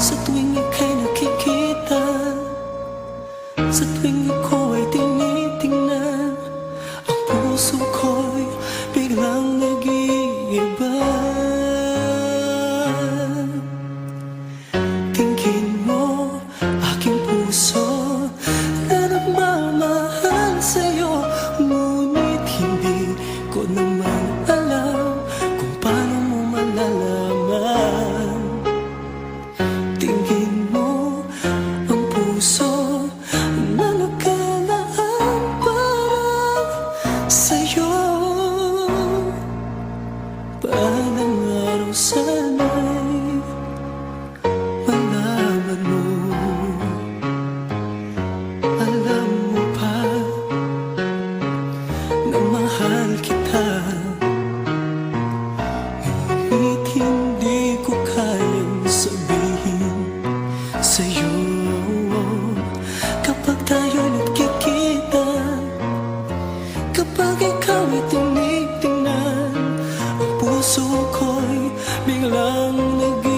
Sa tuwing ika'y nakikita Sa tuwing ikaw lang sana'y malaman mo Alam mo pa na mahal kita ko kayang sabihin sa'yo. Kapag puso ko'y biglang nag